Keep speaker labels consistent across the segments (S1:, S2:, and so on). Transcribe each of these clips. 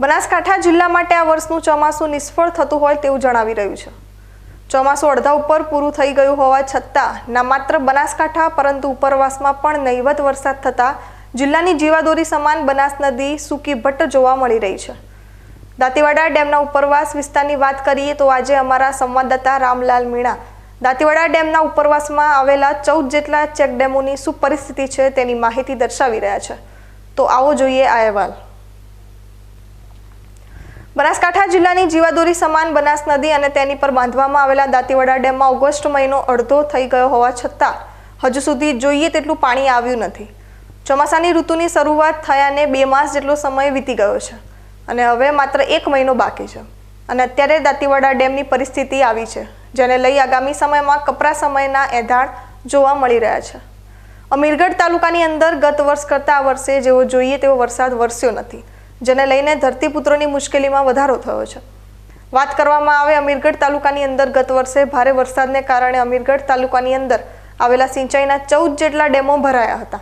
S1: બનાસકાંઠા જિલ્લા માટે આ વર્ષનું ચોમાસું નિષ્ફળ થતું હોય તેવું જણાવી રહ્યું છે. ચોમાસું અડધા ઉપર પૂરું થઈ ગયું હોવા છતાં, ના માત્ર બનાસકાંઠા, પરંતુ ઉપરવાસમાં પણ નહીવત વરસાદ થતાં જિલ્લાની જીવાદોરી સમાન બનાસ નદી, સૂકી ભટ્ટ જોવા મળી રહી છે. દાંતીવાડા ડેમના ઉપરવાસ વિસ્તારની વાત કરીએ તો આજે અમારા સંવાદદાતા રામલાલ મીણા દાંતીવાડા ડેમના ઉપરવાસમાં આવેલા ચૌદ જેટલા ચેકડેમોની શું પરિસ્થિતિ છે તેની માહિતી દર્શાવી રહ્યા છે. તો આવો જોઈએ આ અહેવાલ. બનાસકાંઠા જિલ્લાની જીવાદોરી સમાન બનાસ નદી અને તેની પર બાંધવામાં આવેલા દાંતીવાડા ડેમમાં ઓગસ્ટ મહિનો અડધો થઈ ગયો હોવા છતાં હજુ સુધી જોઈએ તેટલું પાણી આવ્યું નથી. ચોમાસાની ઋતુની શરૂઆત થયાને બે માસ જેટલો સમય વીતી ગયો છે અને હવે માત્ર એક મહિનો બાકી છે. અને અત્યારે દાંતીવાડા ડેમની પરિસ્થિતિ આવી છે, જેને લઈ આગામી સમયમાં કપરા સમયના એધાણ જોવા મળી રહ્યા છે. અમીરગઢ તાલુકાની અંદર ગત વર્ષ કરતાં આ વર્ષે જેવો જોઈએ તેવો વરસાદ વરસ્યો નથી. જેને લઈને ધરતીપુત્રોની મુશ્કેલીમાં વધારો થયો છે. વાત કરવામાં આવે અમીરગઢ તાલુકાની અંદર ગત વર્ષે ભારે વરસાદને કારણે અમીરગઢ તાલુકાની અંદર આવેલા સિંચાઈના ચૌદ જેટલા ડેમો ભરાયા હતા.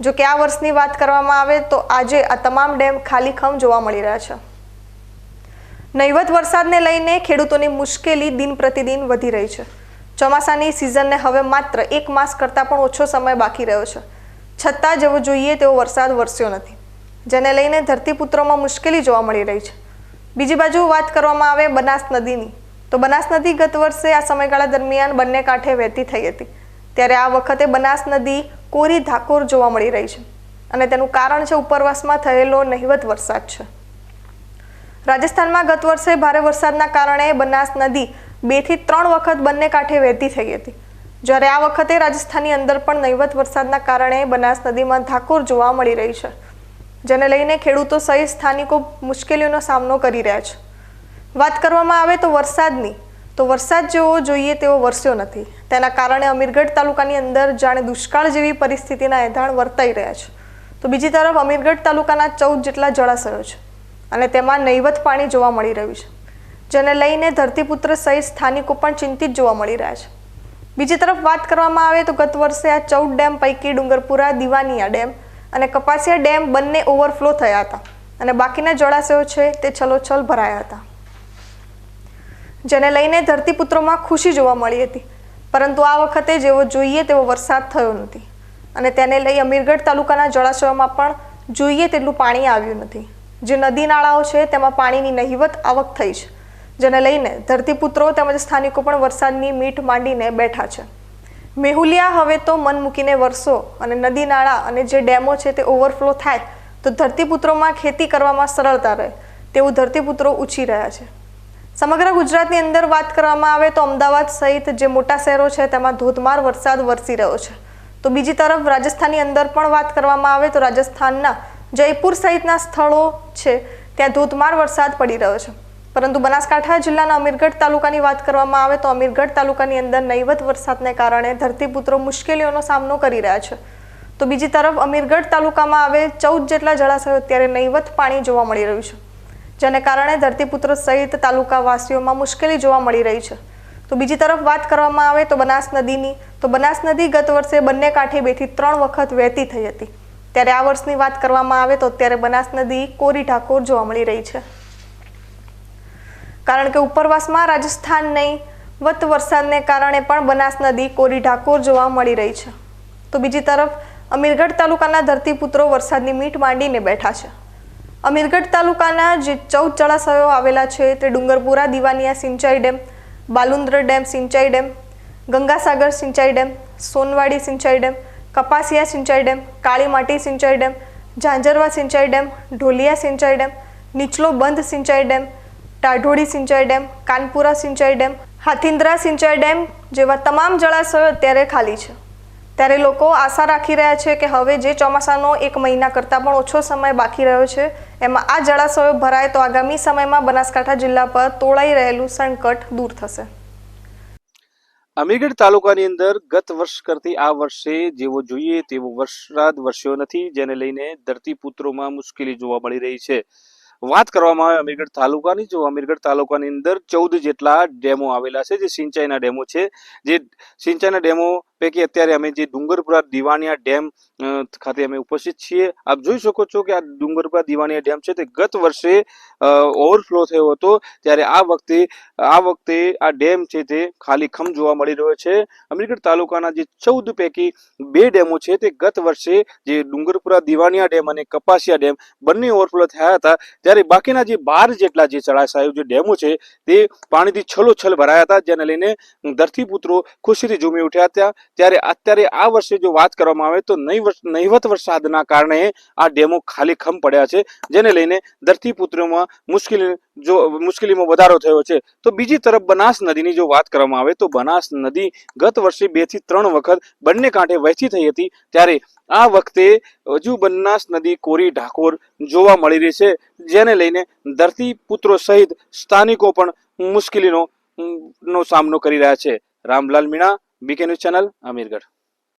S1: જો કે આ વર્ષની વાત કરવામાં આવે તો આજે આ તમામ ડેમ ખાલી ખમ જોવા મળી રહ્યા છે. નહીવત વરસાદને લઈને ખેડૂતોની મુશ્કેલી દિન પ્રતિદિન વધી રહી છે. ચોમાસાની સિઝનને હવે માત્ર એક માસ કરતાં પણ ઓછો સમય બાકી રહ્યો છે. છતાં જેવો જોઈએ તેવો વરસાદ વરસ્યો નથી. જેને લઈને ધરતીપુત્રોમાં મુશ્કેલી જોવા મળી રહી છે. બીજી બાજુ વાત કરવામાં આવે બનાસ નદીની. તો બનાસ નદી ગત વર્ષે આ સમયગાળા દરમિયાન બંને કાંઠે વહેતી થઈ હતી. ત્યારે આ વખતે બનાસ નદી કોરી ધાકોર જોવા મળી રહી છે અને તેનું કારણ છે ઉપરવાસમાં થયેલો નહિવત વરસાદ છે. રાજસ્થાનમાં ગત વર્ષે ભારે વરસાદના કારણે બનાસ નદી બેથી ત્રણ વખત બંને કાંઠે વહેતી થઈ હતી. જ્યારે આ વખતે રાજસ્થાનની અંદર પણ નહિવત વરસાદના કારણે બનાસ નદીમાં ધાકોર જોવા મળી રહી છે. જેને લઈને ખેડૂતો સહિત સ્થાનિકો મુશ્કેલીઓનો સામનો કરી રહ્યા છે. વાત કરવામાં આવે તો વરસાદની, તો વરસાદ જેવો જોઈએ તેવો વરસ્યો નથી. તેના કારણે અમીરગઢ તાલુકાની અંદર જાણે દુષ્કાળ જેવી પરિસ્થિતિના એંધાણ વર્તાઈ રહ્યા છે. તો બીજી તરફ અમીરગઢ તાલુકાના ચૌદ જેટલા જળાશયો છે અને તેમાં નૈવત પાણી જોવા મળી રહ્યું છે, જેને લઈને ધરતીપુત્ર સહિત સ્થાનિકો પણ ચિંતિત જોવા મળી રહ્યા છે. બીજી તરફ વાત કરવામાં આવે તો ગત વર્ષે આ ચૌદ ડેમ પૈકી ડુંગરપુરા, દિવાનિયા ડેમ અને કપાસિયા ડેમ બંને ઓવરફ્લો થયા હતા. અને બાકીના જળાશયો છે તે છલોછલ ભરાયા હતા. જેને લઈને ધરતીપુત્રોમાં ખુશી જોવા મળી હતી. પરંતુ આ વખતે જેવો જોઈએ તેવો વરસાદ થયો નથી. અને તેને લઈ અમીરગઢ તાલુકાના જળાશયોમાં પણ જોઈએ તેટલું પાણી આવ્યું નથી. જે નદી નાળાઓ છે તેમાં પાણીની નહિવત આવક થઈ છે. જેને લઈને ધરતીપુત્રો તેમજ સ્થાનિકો પણ વરસાદની મીઠ માંડીને બેઠા છે. મેહુલિયા, હવે તો મન મૂકીને વરસો અને નદી નાળા અને જે ડેમો છે તે ઓવરફ્લો થાય, તો ધરતીપુત્રોમાં ખેતી કરવામાં સરળતા રહે, તેવું ધરતીપુત્રો ઉછી રહ્યા છે. સમગ્ર ગુજરાતની અંદર વાત કરવામાં આવે તો અમદાવાદ સહિત જે મોટા શહેરો છે તેમાં ધોધમાર વરસાદ વરસી રહ્યો છે. તો બીજી તરફ રાજસ્થાનની અંદર પણ વાત કરવામાં આવે તો રાજસ્થાનના જયપુર સહિતના સ્થળો છે, ત્યાં ધોધમાર વરસાદ પડી રહ્યો છે. પરંતુ બનાસકાંઠા જિલ્લાના અમીરગઢ તાલુકાની વાત કરવામાં આવે તો અમીરગઢ તાલુકાની અંદર નહિવત વરસાદને કારણે ધરતીપુત્રો મુશ્કેલીઓનો સામનો કરી રહ્યા છે. તો બીજી તરફ અમીરગઢ તાલુકામાં આવે ચૌદ જેટલા જળાશયો અત્યારે નહિવત પાણી જોવા મળી રહ્યું છે, જેને કારણે ધરતીપુત્રો સહિત તાલુકાવાસીઓમાં મુશ્કેલી જોવા મળી રહી છે. તો બીજી તરફ વાત કરવામાં આવે તો બનાસ નદીની, તો બનાસ નદી ગત વર્ષે બંને કાંઠે બેથી ત્રણ વખત વહેતી થઈ હતી. ત્યારે આ વર્ષની વાત કરવામાં આવે તો અત્યારે બનાસ નદી કોરી ઠાકોર જોવા મળી રહી છે. કારણ કે ઉપરવાસમાં રાજસ્થાન નહીં, વત વરસાદને કારણે પણ બનાસ નદી, કોરી ઢાકોર જોવા મળી રહી છે. તો બીજી તરફ, અમીરગઢ તાલુકાના ધરતીપુત્રો વરસાદની મીટ માંડીને બેઠા છે. અમીરગઢ તાલુકાના જે ચૌદ જળાશયો આવેલા છે તે ડુંગરપુરા, દિવાનિયા સિંચાઈ ડેમ, બાલુંદ્ર ડેમ સિંચાઈ ડેમ, ગંગાસાગર સિંચાઈ ડેમ, સોનવાડી સિંચાઈ ડેમ, કપાસિયા સિંચાઈ ડેમ, કાળીમાટી સિંચાઈ ડેમ, ઝાંઝરવા સિંચાઈ ડેમ, ઢોલિયા સિંચાઈ ડેમ, નીચલો બંધ સિંચાઈ ડેમ ટાઢોળી સિંચાઈ ડેમ, કાનપુરા સિંચાઈ ડેમ હાથિન્દ્રા સિંચાઈ ડેમ જેવા તમામ જળાશયો અત્યારે ખાલી છે. ત્યારે લોકો આશા રાખી રહ્યા છે કે હવે જે ચોમાસાનો એક મહિના કરતાં પણ ઓછો સમય બાકી રહ્યો છે, એમાં આ જળાશયો ભરાય તો આગામી સમયમાં બનાસકાંઠા જિલ્લા પર તોળાઈ રહેલું સંકટ દૂર થશે.
S2: અમીરગઢ તાલુકાની અંદર ગત વર્ષ કરતી આ વર્ષે જેવો જોઈએ તેવો વરસાદ વરસ્યો નથી, જેને લઈને ધરતીપુત્રોમાં મુશ્કેલી જોવા મળી રહી છે. વાત કરવામાં આવે અમીરગઢ તાલુકાની, જો અમીરગઢ તાલુકાની અંદર ચૌદ જેટલા ડેમો આવેલા છે, જે સિંચાઈના ડેમો છે, જે સિંચાઈના ડેમો પૈકી અત્યારે અમે જે ડુંગરપુરા દિવાણિયા ડેમ ખાતે અમે ઉપસ્થિત છીએ. આપ જોઈ શકો છો કે આ ડુંગરપુરા દિવાણિયા ડેમ છે તે ગત વર્ષે ઓવરફ્લો થયો હતો. ત્યારે આ વખતે આ વખતે આ ડેમ છે તે ખાલી ખમ જોવા મળી રહ્યો છે. અમીરગઢ તાલુકાના જે ચૌદ પૈકી બે ડેમો છે તે ગત વર્ષે જે ડુંગરપુરા દિવાણિયા ડેમ અને કપાસિયા ડેમ બંને ઓવરફ્લો થયા હતા. ત્યારે બાકીના જે બાર જેટલા જે જળાશયો જે ડેમો છે તે પાણીથી છલોછલ ભરાયા હતા, જેને લઈને ધરતીપુત્રો ખુશીથી ઝૂમી ઉઠ્યા હતા. ત્યારે અત્યારે આ વર્ષે જો વાત કરવામાં આવે તો નહીવત વરસાદના કારણે આ ડેમો ખાલીખમ પડ્યા છે, જેને લઈને ધરતીપુત્રોમાં મુશ્કેલી જો મુશ્કેલીમાં વધારો થયો છે. તો બીજી તરફ બનાસ નદીની જો વાત કરવામાં આવે તો બનાસ નદી ગત વર્ષે બેથી ત્રણ વખત બંને કાંઠે વહેતી થઈ હતી. ત્યારે આ વખતે હજુ બનાસ નદી કોરી ઢાકોર જોવા મળી રહી છે, જેને લઈને ધરતીપુત્રો સહિત સ્થાનિકો પણ મુશ્કેલીનો નો સામનો કરી રહ્યા છે. Ramlal Meena BK news channel Amirgadh